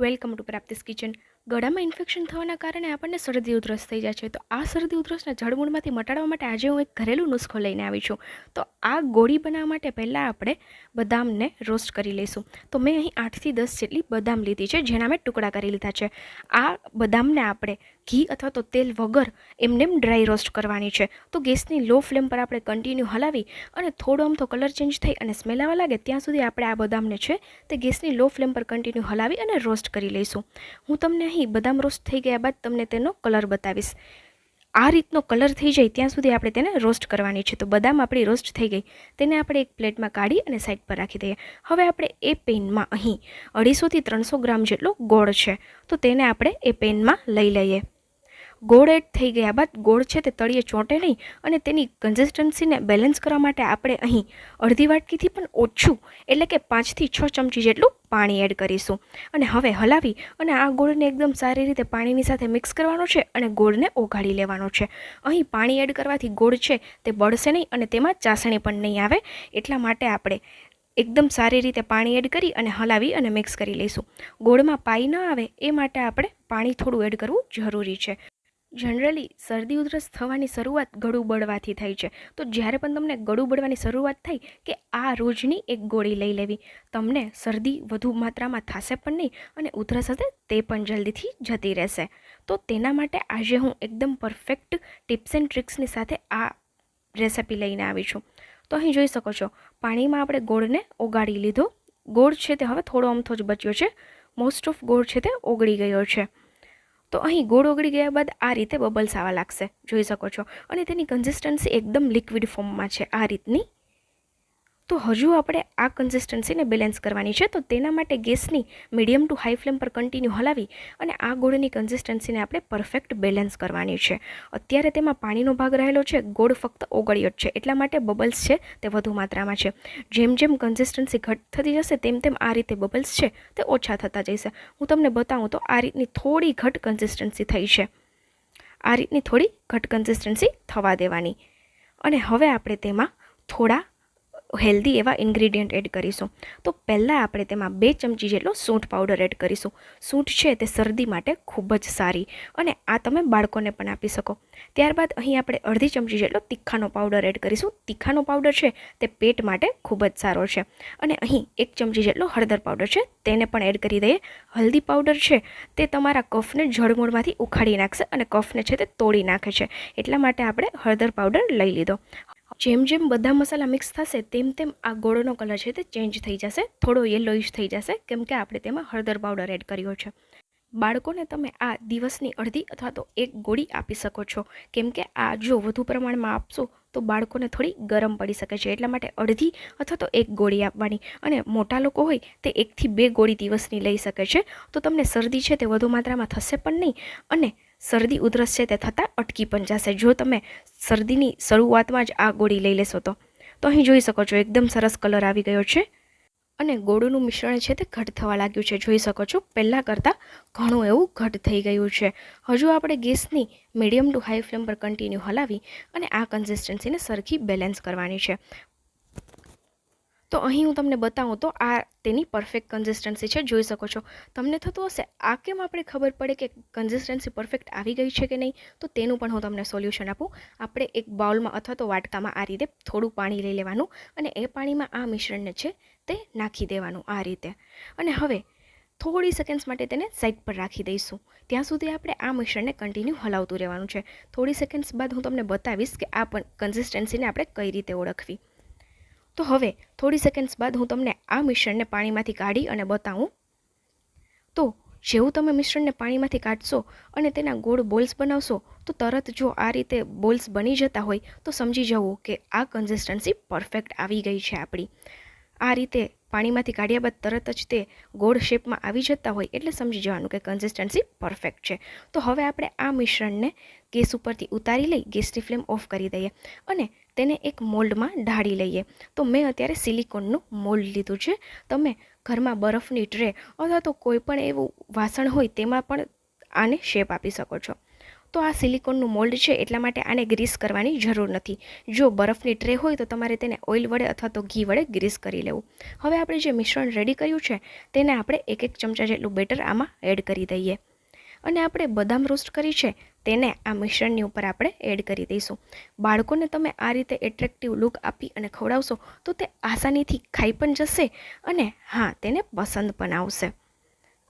Welcome to Prapti's kitchen ગળામાં infection થવાના કારણે આપણને શરદી ઉધરસ થઈ જાય છે. તો આ શરદી ઉધરસને જળમૂળમાંથી મટાડવા માટે આજે હું એક ઘરેલું નુસ્ખો લઈને આવી છું. તો આ ગોળી બનાવવા માટે પહેલાં આપણે બદામને રોસ્ટ કરી લઈશું. તો મેં અહીં આઠથી દસ જેટલી બદામ લીધી છે, જેના મેં ટુકડા કરી લીધા છે. આ બદામને આપણે ઘી અથવા તો તેલ વગર એમને એમ ડ્રાય રોસ્ટ કરવાની છે. તો ગેસની લો ફ્લેમ પર આપણે કન્ટિન્યુ હલાવી અને થોડો તો કલર ચેન્જ થઈ અને સ્મેલ આવવા લાગે ત્યાં સુધી આપણે આ બદામને છે તે ગેસની લો ફ્લેમ પર કન્ટિન્યુ હલાવી અને રોસ્ટ કરી લઈશું. હું તમને અહીં બદામ રોસ્ટ થઈ ગયા બાદ તમને તેનો કલર બતાવીશ. આ રીતનો કલર થઈ જાય ત્યાં સુધી આપણે તેને રોસ્ટ કરવાની છે. તો બદામ આપણી રોસ્ટ થઈ ગઈ. તેને આપણે એક પ્લેટમાં કાઢી અને સાઈડ પર રાખી દઈએ. હવે આપણે એ પેનમાં અહીં અઢીસોથી ત્રણસો ગ્રામ જેટલો ગોળ છે. તો તેને આપણે એ પેનમાં લઈ લઈએ. ગોળ એડ થઈ ગયા બાદ ગોળ છે તે તળિયે ચોંટે નહીં અને તેની કન્સિસ્ટન્સીને બેલેન્સ કરવા માટે આપણે અહીં અડધી વાટકીથી પણ ઓછું એટલે કે પાંચથી છ ચમચી જેટલું પાણી એડ કરીશું. અને હવે હલાવી અને આ ગોળને એકદમ સારી રીતે પાણીની સાથે મિક્સ કરવાનો છે અને ગોળને ઓગાળી લેવાનો છે. અહીં પાણી એડ કરવાથી ગોળ છે તે બળશે નહીં અને તેમાં ચાસણી પણ નહીં આવે એટલા માટે આપણે એકદમ સારી રીતે પાણી એડ કરી અને હલાવી અને મિક્સ કરી લઈશું. ગોળમાં પાઈ ન આવે એ માટે આપણે પાણી થોડું એડ કરવું જરૂરી છે. જનરલી શરદી ઉધરસ થવાની શરૂઆત ગળું બળવાથી થાય છે. તો જ્યારે પણ તમને ગળું બળવાની શરૂઆત થાય કે આ રોજની એક ગોળી લઈ લેવી, તમને શરદી વધુ માત્રામાં થશે પણ નહીં અને ઉધરસ હશે તે પણ જલ્દીથી જતી રહેશે. તો તેના માટે આજે હું એકદમ પરફેક્ટ ટિપ્સ એન્ડ ટ્રિક્સની સાથે આ રેસિપી લઈને આવી છું. તો અહીં જોઈ શકો છો, પાણીમાં આપણે ગોળને ઓગાળી લીધો. ગોળ છે તે હવે થોડો અમથો જ બચ્યો છે. મોસ્ટ ઓફ ગોળ છે તે ઓગળી ગયો છે. તો અહીં ગોળ ઓગળી ગયા બાદ આ રીતે બબલ્સ આવવા લાગશે. જોઈ શકો છો. અને તેની કન્સિસ્ટન્સી એકદમ લિક્વિડ ફોર્મમાં છે. આ રીતની તો હજુ આપણે આ કન્સિસ્ટન્સીને બેલેન્સ કરવાની છે. તો તેના માટે ગેસની મીડિયમ ટુ હાઈ ફ્લેમ પર કન્ટિન્યુ હલાવી અને આ ગોળની કન્સિસ્ટન્સીને આપણે પરફેક્ટ બેલેન્સ કરવાની છે. અત્યારે તેમાં પાણીનો ભાગ રહેલો છે. ગોળ ફક્ત ઓગળ્યો જ છે. એટલા માટે બબલ્સ છે તે વધુ માત્રામાં છે. જેમ જેમ કન્સિસ્ટન્સી ઘટ થતી જશે, તેમ તેમ આ રીતે બબલ્સ છે તે ઓછા થતા જશે. હું તમને બતાવું તો આ રીતની થોડી ઘટ કન્સિસ્ટન્સી થઈ છે. આ રીતની થોડી ઘટ કન્સિસ્ટન્સી થવા દેવાની. અને હવે આપણે તેમાં થોડા હેલ્ધી એવા ઇન્ગ્રીડિયન્ટ એડ કરીશું. તો પહેલાં આપણે તેમાં બે ચમચી જેટલો સૂંઠ પાવડર એડ કરીશું. સૂંઠ છે તે શરદી માટે ખૂબ જ સારી અને આ તમે બાળકોને પણ આપી શકો. ત્યારબાદ અહીં આપણે અડધી ચમચી જેટલો તીખાનો પાવડર એડ કરીશું. તીખાનો પાવડર છે તે પેટ માટે ખૂબ જ સારો છે. અને અહીં એક ચમચી જેટલો હળદર પાવડર છે તેને પણ એડ કરી દઈએ. હલ્દી પાવડર છે તે તમારા કફને જળમૂળમાંથી ઉખાડી નાખશે અને કફને છે તે તોડી નાખે છે. એટલા માટે આપણે હળદર પાવડર લઈ લીધો. જેમ જેમ બધા મસાલા મિક્સ થશે, તેમ તેમ આ ગોળનો કલર છે તે ચેન્જ થઈ જશે. થોડો યલોઈશ થઈ જશે, કેમ કે આપણે તેમાં હળદર પાવડર એડ કર્યો છે. બાળકોને તમે આ દિવસની અડધી અથવા તો એક ગોળી આપી શકો છો. કેમ કે આ જો વધુ પ્રમાણમાં આપશો, તો બાળકોને થોડી ગરમ પડી શકે છે. એટલા માટે અડધી અથવા તો એક ગોળી આપવાની. અને મોટા લોકો હોય, તે એકથી બે ગોળી દિવસની લઈ શકે છે. તો તમને શરદી છે તે વધુ માત્રામાં થશે પણ નહીં. અને શરદી ઉધરસ છે તે થતાં અટકી પણ જશે. જો તમે શરદીની શરૂઆતમાં જ આ ગોળી લઈ લેશો તો તો અહીં જોઈ શકો છો એકદમ સરસ કલર આવી ગયો છે અને ગોળનું મિશ્રણ છે તે ઘટ થવા લાગ્યું છે. જોઈ શકો છો પહેલાં કરતાં ઘણું એવું ઘટ થઈ ગયું છે. હજુ આપણે ગેસની મીડિયમ ટુ હાઈ ફ્લેમ પર કન્ટિન્યુ હલાવી અને આ કન્સિસ્ટન્સીને સરખી બેલેન્સ કરવાની છે. તો અહીં હું તમને બતાવું તો આ તેની પરફેક્ટ કન્સિસ્ટન્સી છે, જોઈ શકો છો. તમને થતું હશે, આ કેમ આપણે ખબર પડે કે કન્સિસ્ટન્સી પરફેક્ટ આવી ગઈ છે કે નહીં? તો તેનું પણ હું તમને સોલ્યુશન આપું. આપણે એક બાઉલમાં અથવા તો વાટકામાં આ રીતે થોડું પાણી લઈ લેવાનું અને એ પાણીમાં આ મિશ્રણને છે તે નાખી દેવાનું આ રીતે. અને હવે થોડી સેકન્ડ્સ માટે તેને સાઈડ પર રાખી દઈશું. ત્યાં સુધી આપણે આ મિશ્રણને કન્ટિન્યુ હલાવતું રહેવાનું છે. થોડી સેકન્ડ્સ બાદ હું તમને બતાવીશ કે આ પણ કન્સિસ્ટન્સીને આપણે કઈ રીતે ઓળખવી. તો હવે થોડી સેકન્ડ્સ બાદ હું તમને આ મિશ્રણને પાણીમાંથી કાઢી અને બતાવું. તો જેવું તમે મિશ્રણને પાણીમાંથી કાઢશો અને તેના ગોળ બોલ્સ બનાવશો, તો તરત જો આ રીતે બોલ્સ બની જતા હોય, તો સમજી જવું કે આ કન્સિસ્ટન્સી પરફેક્ટ આવી ગઈ છે આપણી. આ રીતે પાણીમાંથી કાઢ્યા બાદ તરત જ તે ગોળ શેપમાં આવી જતા હોય એટલે સમજી જવાનું કે કન્સિસ્ટન્સી પરફેક્ટ છે. તો હવે આપણે આ મિશ્રણને ગેસ ઉપરથી ઉતારી લઈ ગેસની ફ્લેમ ઓફ કરી દઈએ અને તેને એક મોલ્ડમાં ઢાળી લઈએ. તો મેં અત્યારે સિલિકોનનું મોલ્ડ લીધું છે. તમે ઘરમાં બરફની ટ્રે અથવા તો કોઈ પણ એવું વાસણ હોય તેમાં પણ આને શેપ આપી શકો છો. તો આ સિલિકોનનું મોલ્ડ છે એટલા માટે આને ગ્રીસ કરવાની જરૂર નથી. જો બરફની ટ્રે હોય તો તમારે તેને ઓઇલ વડે અથવા તો ઘી વડે ગ્રીસ કરી લેવું. હવે આપણે જે મિશ્રણ રેડી કર્યું છે તેને આપણે એક એક ચમચા જેટલું બેટર આમાં એડ કરી દઈએ. અને આપણે બદામ રોસ્ટ કરી છે તેને આ મિશ્રણની ઉપર આપણે એડ કરી દઈશું. બાળકોને તમે આ રીતે એટ્રેક્ટિવ લુક આપી અને ખવડાવશો તો તે આસાનીથી ખાઈ પણ જશે અને હા, તેને પસંદ પણ આવશે.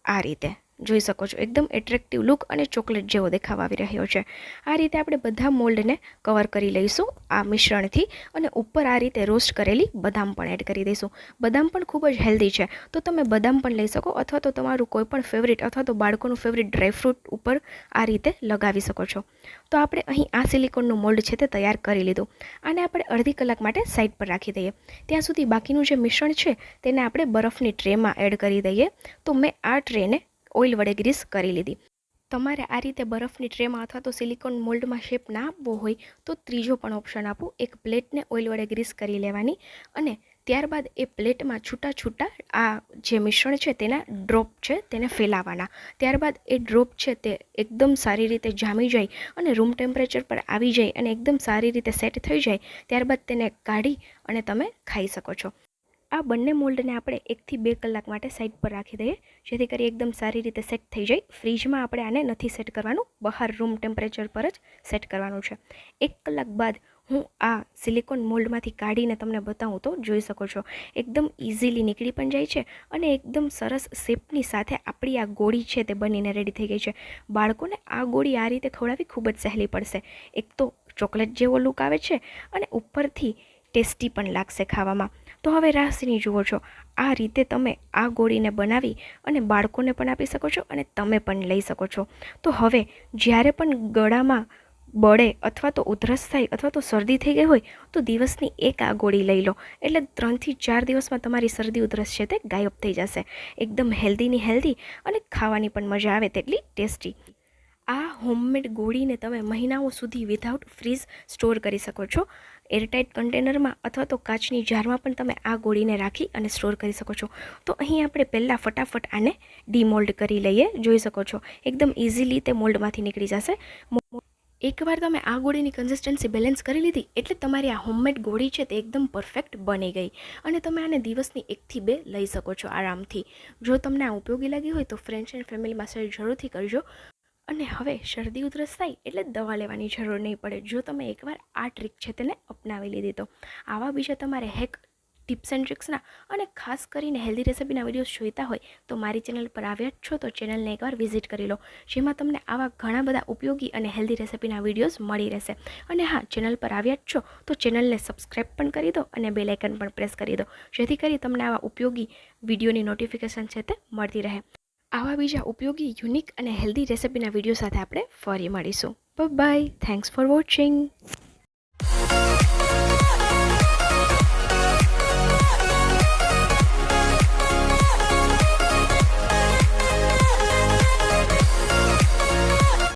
આ રીતે. જોઈ શકો છો. એકદમ એટ્રેક્ટિવ લુક અને ચોકલેટ જેવો દેખાવ આવી રહ્યો છે. આ રીતે આપણે બધા મોલ્ડને કવર કરી લઈશું આ મિશ્રણથી અને ઉપર આ રીતે રોસ્ટ કરેલી બદામ પણ એડ કરી દઈશું. બદામ પણ ખૂબ જ હેલ્ધી છે. તો તમે બદામ પણ લઈ શકો અથવા તો તમારું કોઈ પણ ફેવરિટ અથવા તો બાળકોનું ફેવરિટ ડ્રાયફ્રૂટ ઉપર આ રીતે લગાવી શકો છો. તો આપણે અહીં આ સિલિકોનનું મોલ્ડ છે તે તૈયાર કરી લીધું. આને આપણે અડધી કલાક માટે સાઇડ પર રાખી દઈએ. ત્યાં સુધી બાકીનું જે મિશ્રણ છે તેને આપણે બરફની ટ્રેમાં એડ કરી દઈએ. તો મેં આ ટ્રેને ઓઇલ વડે ગ્રીસ કરી લીધી. તમારે આ રીતે બરફની ટ્રેમાં અથવા તો સિલિકોન મોલ્ડમાં શેપ ના આપવો હોય તો ત્રીજો પણ ઓપ્શન આપું. એક પ્લેટને ઓઇલ વડે ગ્રીસ કરી લેવાની અને ત્યારબાદ એ પ્લેટમાં છૂટા છૂટા આ જે મિશ્રણ છે તેના ડ્રોપ છે તેને ફેલાવાના. ત્યારબાદ એ ડ્રોપ છે તે એકદમ સારી રીતે જામી જાય અને રૂમ ટેમ્પરેચર પર આવી જાય અને એકદમ સારી રીતે સેટ થઈ જાય. ત્યારબાદ તેને કાઢી અને તમે ખાઈ શકો છો. આ બંને મોલ્ડને આપણે એકથી બે કલાક માટે સાઈડ પર રાખી દઈએ, જેથી કરી એકદમ સારી રીતે સેટ થઈ જાય. ફ્રીજમાં આપણે આને નથી સેટ કરવાનું, બહાર રૂમ ટેમ્પરેચર પર જ સેટ કરવાનું છે. એક કલાક બાદ હું આ સિલિકોન મોલ્ડમાંથી કાઢીને તમને બતાવું તો જોઈ શકો છો. એકદમ ઇઝીલી નીકળી પણ જાય છે અને એકદમ સરસ શેપની સાથે આપણી આ ગોળી છે તે બનીને રેડી થઈ ગઈ છે. બાળકોને આ ગોળી આ રીતે ખવડાવવી ખૂબ જ સહેલી પડશે. એક તો ચોકલેટ જેવો લુક આવે છે અને ઉપરથી ટેસ્ટી પણ લાગશે ખાવામાં. તો હવે રાશિની જુઓ છો. આ રીતે તમે આ ગોળીને બનાવી અને બાળકોને પણ આપી શકો છો અને તમે પણ લઈ શકો છો. તો હવે જ્યારે પણ ગળામાં બળે અથવા તો ઉધરસ થાય અથવા તો શરદી થઈ ગઈ હોય, તો દિવસની એક આ ગોળી લઈ લો. એટલે ત્રણથી ચાર દિવસમાં તમારી શરદી ઉધરસ છે તે ગાયબ થઈ જશે. એકદમ હેલ્ધીની હેલ્ધી અને ખાવાની પણ મજા આવે તેટલી ટેસ્ટી હોમમેડ ગોળીને તમે મહિનાઓ સુધી વિધાઉટ ફ્રીઝ સ્ટોર કરી શકો છો. એરટાઇટ કન્ટેનરમાં અથવા તો કાચની જારમાં પણ તમે આ ગોળીને રાખી અને સ્ટોર કરી શકો છો. તો અહીં આપણે પહેલાં ફટાફટ આને ડીમોલ્ડ કરી લઈએ, જોઈ શકો છો. એકદમ ઇઝીલી તે મોલ્ડમાંથી નીકળી જશે. એકવાર તમે આ ગોળીની કન્સિસ્ટન્સી બેલેન્સ કરી લીધી, એટલે તમારી આ હોમમેડ ગોળી છે તે એકદમ પરફેક્ટ બની ગઈ. અને તમે આને દિવસની એકથી બે લઈ શકો છો આરામથી. જો તમને આ ઉપયોગી લાગી હોય તો ફ્રેન્ડ્સ એન્ડ ફેમિલીમાં શેર જરૂરથી કરજો. અને હવે શરદી ઉધરસ થાય એટલે દવા લેવાની જરૂર નહીં પડે. જો તમે એકવાર આ ટ્રીક છે તેને અપનાવી લીધી, તો આવા બીજા તમારે હેક ટિપ્સ એન્ડ ટ્રિક્સના અને ખાસ કરીને હેલ્ધી રેસિપીના વિડીયોઝ જોઈતા હોય, તો મારી ચેનલ પર આવ્યા છો, તો ચેનલને એકવાર વિઝિટ કરી લો. જેમાં તમને આવા ઘણા બધા ઉપયોગી અને હેલ્ધી રેસિપીના વિડીયોઝ મળી રહેશે. અને હા ચેનલ પર આવ્યા જ છો, તો ચેનલને સબસ્ક્રાઈબ પણ કરી દો અને બેલાઇકન પણ પ્રેસ કરી દો. જેથી કરી તમને આવા ઉપયોગી વિડીયોની નોટિફિકેશન છે તે મળતી રહે. આવા બીજા ઉપયોગી, યુનિક અને હેલ્ધી રેસિપીના વીડિયો સાથે આપણે ફરી મળીશું. By thanks for watching